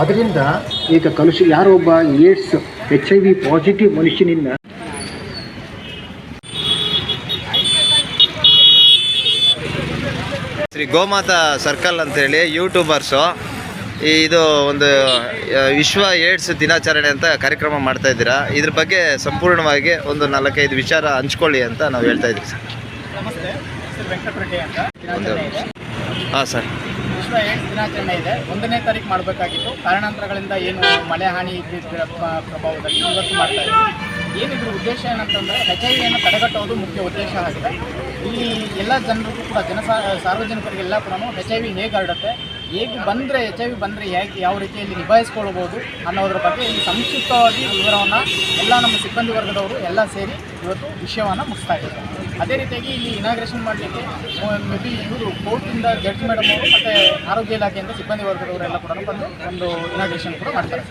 ಅದರಿಂದ ಈಗ ಕಲುಷ ಯಾರೊಬ್ಬ AIDS H I V positive ಮನುಷ್ಯನಿಂದ ಶ್ರೀ ಗೋಮಾತಾ ಸರ್ಕಲ್ ಅಂತೇಳಿ ಯೂಟ್ಯೂಬರ್ಸು. ಈ ಇದು ಒಂದು ವಿಶ್ವ ಏಡ್ಸ್ ದಿನಾಚರಣೆ ಅಂತ ಕಾರ್ಯಕ್ರಮ ಮಾಡ್ತಾ ಇದ್ದೀರಾ. ಇದ್ರ ಬಗ್ಗೆ ಸಂಪೂರ್ಣವಾಗಿ ಒಂದು ನಾಲ್ಕೈದು ವಿಚಾರ ಹಂಚ್ಕೊಳ್ಳಿ ಅಂತ ನಾವು ಹೇಳ್ತಾ ಇದ್ದೀವಿ, ಸರ್. ನಮಸ್ತೆ ಅಂತ ಹಾಂ, ಸರ್. ವಿಶ್ವ ಏಡ್ಸ್ ದಿನಾಚರಣೆ ಇದೆ. ಒಂದನೇ ತಾರೀಕು ಮಾಡಬೇಕಾಗಿತ್ತು. ಕಾರಣಾಂತರಗಳಿಂದ ಏನು ಮಳೆ ಹಾನಿ ಪ್ರಭಾವದಲ್ಲಿ ಇವತ್ತು ಮಾಡ್ತಾ ಇದ್ದೀವಿ. ಏನಿದ್ರ ಉದ್ದೇಶ ಏನಂತಂದ್ರೆ ಎಚ್ ಐ ವಿಯನ್ನು ತಡೆಗಟ್ಟುವುದು ಮುಖ್ಯ ಉದ್ದೇಶ ಆಗಿದೆ. ಇಲ್ಲಿ ಎಲ್ಲ ಜನರಿಗೂ ಕೂಡ, ಜನ ಸಾರ್ವಜನಿಕರಿಗೆಲ್ಲ ಕೂಡ ಎಚ್ ಐ ವಿ ಹೇಗೆ ಹರಡುತ್ತೆ ಹೇಗೆ ಬಂದರೆ, ಎಚ್ ಐ ವಿ ಬಂದರೆ ಹೇಗೆ, ಯಾವ ರೀತಿಯಲ್ಲಿ ನಿಭಾಯಿಸ್ಕೊಳ್ಬೋದು ಅನ್ನೋದ್ರ ಬಗ್ಗೆ ಇಲ್ಲಿ ಸಂಕ್ಷಿಪ್ತವಾಗಿ ವಿವರವನ್ನು ಎಲ್ಲ ನಮ್ಮ ಸಿಬ್ಬಂದಿ ವರ್ಗದವರು ಎಲ್ಲ ಸೇರಿ ಇವತ್ತು ವಿಷಯವನ್ನು ಮುಗಿಸ್ತಾ ಇದ್ದಾರೆ ಅದೇ ರೀತಿಯಾಗಿ ಇಲ್ಲಿ ಇನಾಗ್ರೇಷನ್ ಮಾಡಲಿಕ್ಕೆ, ಮೇ ಬಿ ಇವರು ಕೋರ್ಟಿಂದ ಜಡ್ಜ್ ಮೇಡಮ್ ಅವರು ಮತ್ತು ಆರೋಗ್ಯ ಇಲಾಖೆಯಿಂದ ಸಿಬ್ಬಂದಿ ವರ್ಗದವರೆಲ್ಲ ಕೂಡ ಬಂದು ಒಂದು ಇನಾಗ್ರೇಷನ್ ಕೂಡ ಮಾಡ್ತಾರೆ.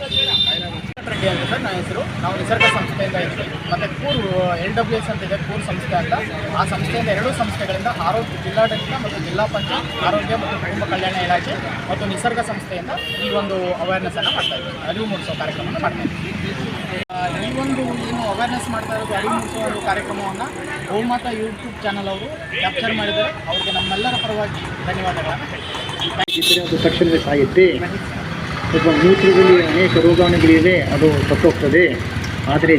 ರೆಡ್ಡಿ ಅಂತ ಸರ್, ನನ್ನ ಹೆಸರು. ನಾವು ನಿಸರ್ಗ ಸಂಸ್ಥೆಯಿಂದ ಇದ್ದೀವಿ. ಮತ್ತು ಕೂರ್ ಎಲ್ ಡಬ್ಲ್ಯೂ ಎಸ್ ಅಂತ ಇದೆ, ಕೂರ್ ಸಂಸ್ಥೆ ಅಂತ. ಆ ಸಂಸ್ಥೆಯಿಂದ ಎರಡೂ ಸಂಸ್ಥೆಗಳಿಂದ ಆರೋಗ್ಯ, ಜಿಲ್ಲಾಡಳಿತ ಮತ್ತು ಜಿಲ್ಲಾ ಪಂಚಾಯತ್, ಆರೋಗ್ಯ ಮತ್ತು ಕುಟುಂಬ ಕಲ್ಯಾಣ ಇಲಾಖೆ ಮತ್ತು ನಿಸರ್ಗ ಸಂಸ್ಥೆಯಿಂದ ಈ ಒಂದು ಅವೇರ್ನೆಸ್ಸನ್ನು ಮಾಡ್ತಾ ಇದ್ದೀವಿ. ಅರಿವು ಮೂಡಿಸೋ ಕಾರ್ಯಕ್ರಮವನ್ನು ಮಾಡ್ತಾ ಇದ್ದೀವಿ. ಅವೇರ್ನೆಸ್ ಮಾಡ್ತಾ ಇರೋದು ಅರಿವು ಮೂಡಿಸೋ ಒಂದು ಕಾರ್ಯಕ್ರಮವನ್ನು ಗೋಮಾತಾ ಯೂಟ್ಯೂಬ್ ಚಾನಲ್ ಅವರು ಕ್ಯಾಪ್ಚರ್ ಮಾಡಿದ್ದಾರೆ. ಅವರಿಗೆ ನಮ್ಮೆಲ್ಲರ ಪರವಾಗಿ ಧನ್ಯವಾದಗಳನ್ನು ಹೇಳ್ತೀನಿ ಇದ್ದರೆ ಅದು ತಕ್ಷಣವೇ ಸಾಯುತ್ತೆ. ಒಬ್ಬ ಮೂತ್ರದಲ್ಲಿ ಅನೇಕ ರೋಗಾಣುಗಳಿವೆ, ಅದು ಸತ್ತೋಗ್ತದೆ. ಆದರೆ